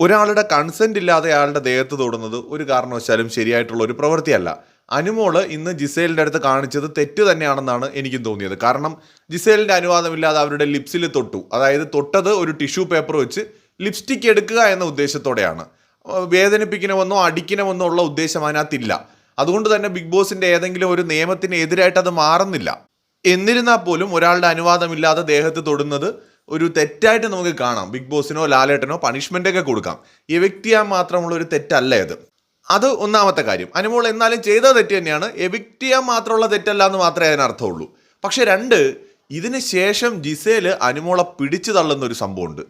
ഒരാളുടെ കൺസെന്റ് ഇല്ലാതെ അയാളുടെ ദേഹത്ത് തൊടുന്നത് ഒരു കാരണവശാലും ശരിയായിട്ടുള്ള ഒരു പ്രവൃത്തിയല്ല. അനുമോൾ ഇന്ന് ജിസേലിന്റെ അടുത്ത് കാണിച്ചത് തെറ്റ് തന്നെയാണെന്നാണ് എനിക്കും തോന്നിയത്. കാരണം ജിസേലിന്റെ അനുവാദമില്ലാതെ അവരുടെ ലിപ്സിൽ തൊട്ടു. അതായത് തൊട്ടത് ഒരു ടിഷ്യൂ പേപ്പർ വെച്ച് ലിപ്സ്റ്റിക് എടുക്കുക എന്ന ഉദ്ദേശത്തോടെയാണ്. വേദനിപ്പിക്കണമെന്നോ അടിക്കണമെന്നോ ഉള്ള ഉദ്ദേശം അതിനകത്തില്ല. അതുകൊണ്ട് തന്നെ ബിഗ് ബോസിന്റെ ഏതെങ്കിലും ഒരു നിയമത്തിന് എതിരായിട്ട് അത് മാറുന്നില്ല. എന്നിരുന്നാൽ പോലും ഒരാളുടെ അനുവാദമില്ലാതെ ദേഹത്ത് തൊടുന്നത് ഒരു തെറ്റായിട്ട് നമുക്ക് കാണാം. ബിഗ് ബോസിനോ ലാലേട്ടനോ പണിഷ്മെന്റ് ഒക്കെ കൊടുക്കാം. എവിക്റ്റിയാൻ മാത്രമുള്ള ഒരു തെറ്റല്ല ഇത്. അത് ഒന്നാമത്തെ കാര്യം. അനുമോൾ എന്നാലും ചെയ്ത തെറ്റ് തന്നെയാണ്. എവിക്റ്റ് മാത്രമുള്ള തെറ്റല്ല എന്ന് മാത്രമേ അതിനർത്ഥമുള്ളൂ പക്ഷേ രണ്ട് ഇതിന് ശേഷം ജിസേൽ അനുമോളെ പിടിച്ചു തള്ളുന്ന ഒരു സംഭവമുണ്ട്.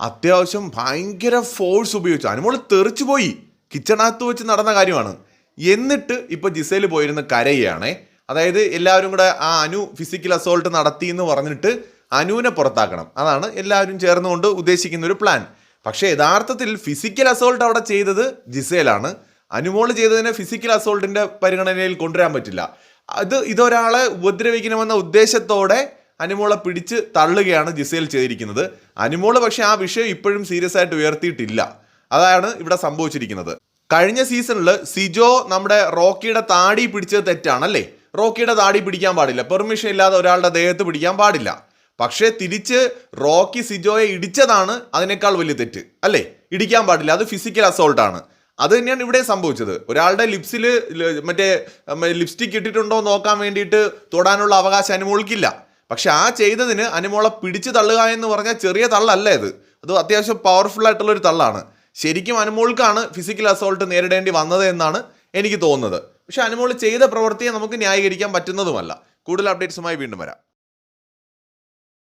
അത്യാവശ്യം ഭയങ്കര ഫോഴ്സ് ഉപയോഗിച്ചു. അനുമോൾ തെറിച്ചു പോയി. കിച്ചണകത്ത് വെച്ച് നടന്ന കാര്യമാണ്. എന്നിട്ട് ഇപ്പൊ ജിസേൽ പോയിരുന്ന കരയുകയാണേ. അതായത് എല്ലാവരും കൂടെ ആ അനു ഫിസിക്കൽ അസോൾട്ട് നടത്തി എന്ന് പറഞ്ഞിട്ട് അനുവിനെ പുറത്താക്കണം. അതാണ് എല്ലാവരും ചേർന്നുകൊണ്ട് ഉദ്ദേശിക്കുന്ന ഒരു പ്ലാൻ പക്ഷേ യഥാർത്ഥത്തിൽ ഫിസിക്കൽ അസോൾട്ട് അവിടെ ചെയ്തത് ജിസേലാണ്. അനുമോൾ ചെയ്തതിനെ ഫിസിക്കൽ അസോൾട്ടിന്റെ പരിഗണനയിൽ കൊണ്ടുവരാൻ പറ്റില്ല. അത് ഇതൊരാളെ ഉപദ്രവിക്കണമെന്ന ഉദ്ദേശത്തോടെ അനുമോളെ പിടിച്ച് തള്ളുകയാണ് ജിസേൽ ചെയ്തിരിക്കുന്നത്. അനുമോൾ പക്ഷേ ആ വിഷയം ഇപ്പോഴും സീരിയസ് ആയിട്ട് ഉയർത്തിയിട്ടില്ല. അതാണ് ഇവിടെ സംഭവിച്ചിരിക്കുന്നത്. കഴിഞ്ഞ സീസണിൽ സിജോ നമ്മുടെ റോക്കിയുടെ താടി പിടിച്ചത് തെറ്റാണല്ലേ? റോക്കിയുടെ താടി പിടിക്കാൻ പാടില്ല. പെർമിഷൻ ഇല്ലാതെ ഒരാളുടെ ദേഹത്ത് പിടിക്കാൻ പാടില്ല. പക്ഷേ തിരിച്ച് റോക്കി സിജോയെ ഇടിച്ചതാണ് അതിനേക്കാൾ വലിയ തെറ്റ്. അല്ലേ? ഇടിക്കാൻ പാടില്ല. അത് ഫിസിക്കൽ അസോൾട്ട് ആണ്. അത് തന്നെയാണ് ഇവിടെ സംഭവിച്ചത്. ഒരാളുടെ ലിപ്സിൽ മറ്റേ ലിപ്സ്റ്റിക് ഇട്ടിട്ടുണ്ടോ നോക്കാൻ വേണ്ടിയിട്ട് തൊടാനുള്ള അവകാശം അനുമോൾക്കില്ല. പക്ഷെ ആ ചെയ്തതിന് അനുമോളെ പിടിച്ചു തള്ളുക എന്ന് പറഞ്ഞാൽ ചെറിയ തള്ളല്ല ഇത് അത് അത്യാവശ്യം പവർഫുൾ ആയിട്ടുള്ള ഒരു തള്ളാണ്. ശരിക്കും അനുമോൾക്കാണ് ഫിസിക്കൽ അസോൾട്ട് നേരിടേണ്ടി വന്നത് എന്നാണ് എനിക്ക് തോന്നുന്നത്. പക്ഷെ അനുമോൾ ചെയ്ത പ്രവൃത്തിയെ നമുക്ക് ന്യായീകരിക്കാൻ പറ്റുന്നതുമല്ല. കൂടുതൽ അപ്ഡേറ്റ്സുമായി വീണ്ടും വരാം.